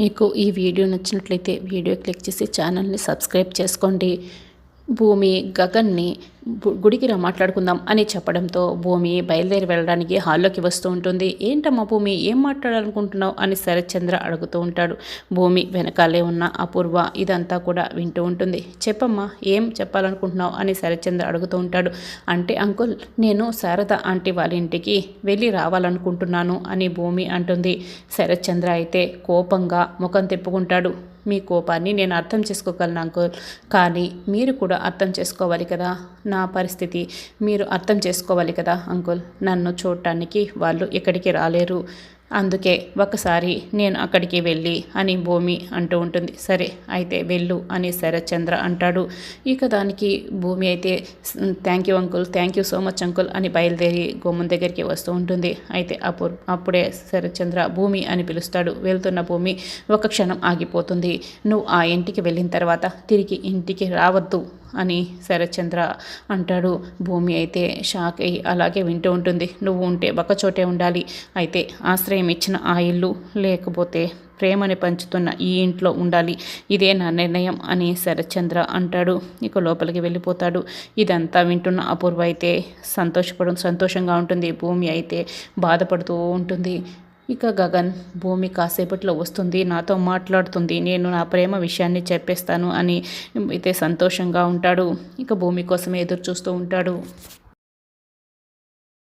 మీకు ఈ వీడియో నచ్చినట్లయితే వీడియో క్లిక్ చేసి ఛానల్ని సబ్స్క్రైబ్ చేసుకోండి. భూమి గగన్ని గుడికి రా మాట్లాడుకుందాం అని చెప్పడంతో భూమి బయలుదేరి వెళ్ళడానికి హాల్లోకి వస్తూ ఉంటుంది. ఏంటమ్మా భూమి? ఏం మాట్లాడాలనుకుంటున్నావు? అని శరత్చంద్ర అడుగుతూ ఉంటాడు. భూమి వెనకాలే ఉన్న అపూర్వ ఇదంతా కూడా వింటూ ఉంటుంది. చెప్పమ్మా ఏం చెప్పాలనుకుంటున్నావు? అని శరత్చంద్ర అడుగుతూ ఉంటాడు. అంటే అంకుల్ నేను శారద ఆంటీ వాళ్ళ ఇంటికి వెళ్ళి రావాలనుకుంటున్నాను అని భూమి అంటుంది. శరత్చంద్ర అయితే కోపంగా ముఖం తిప్పుకుంటాడు. మీ కోపాన్ని నేను అర్థం చేసుకోగలను అంకుల్. కానీ మీరు కూడా అర్థం చేసుకోవాలి కదా. నా పరిస్థితి మీరు అర్థం చేసుకోవాలి కదా అంకుల్. నన్ను చూడటానికి వాళ్ళు ఇక్కడికి రాలేరు. అందుకే ఒకసారి నేను అక్కడికి వెళ్ళి అని భూమి అంటూ ఉంటుంది. సరే అయితే వెళ్ళు అని శరత్చంద్ర అంటాడు. ఇక దానికి భూమి అయితే thank you uncle thank you so much uncle అని బయలుదేరి గుమ్మం దగ్గరికి వస్తూ ఉంటుంది. అయితే అప్పుడు అప్పుడే శరత్చంద్ర భూమి అని పిలుస్తాడు. వెళ్తున్న భూమి ఒక క్షణం ఆగిపోతుంది. నువ్వు ఆ ఇంటికి వెళ్ళిన తర్వాత తిరిగి ఇంటికి రావద్దు. అని శరత్చంద్ర అంటాడు. భూమి అయితే షాక్ అయ్యి అలాగే వింటూ ఉంటుంది. నువ్వు ఉంటే ఒక చోటే ఉండాలి. అయితే ఆశ్రయం ఇచ్చిన ఆ ఇల్లు లేకపోతే ప్రేమని పంచుతున్న ఈ ఇంట్లో ఉండాలి. ఇదే నా నిర్ణయం అని శరత్చంద్ర అంటాడు. ఇక లోపలికి వెళ్ళిపోతాడు. ఇదంతా వింటున్న అపూర్వ అయితే సంతోషపడు సంతోషంగా ఉంటుంది. భూమి అయితే బాధపడుతూ ఉంటుంది. ఇక గగన్ భూమి కాసేపట్లో వస్తుంది నాతో మాట్లాడుతుంది నేను నా ప్రేమ విషయాన్ని చెప్పేస్తాను అని అయితే సంతోషంగా ఉంటాడు. ఇక భూమి కోసం ఎదురు చూస్తూ ఉంటాడు.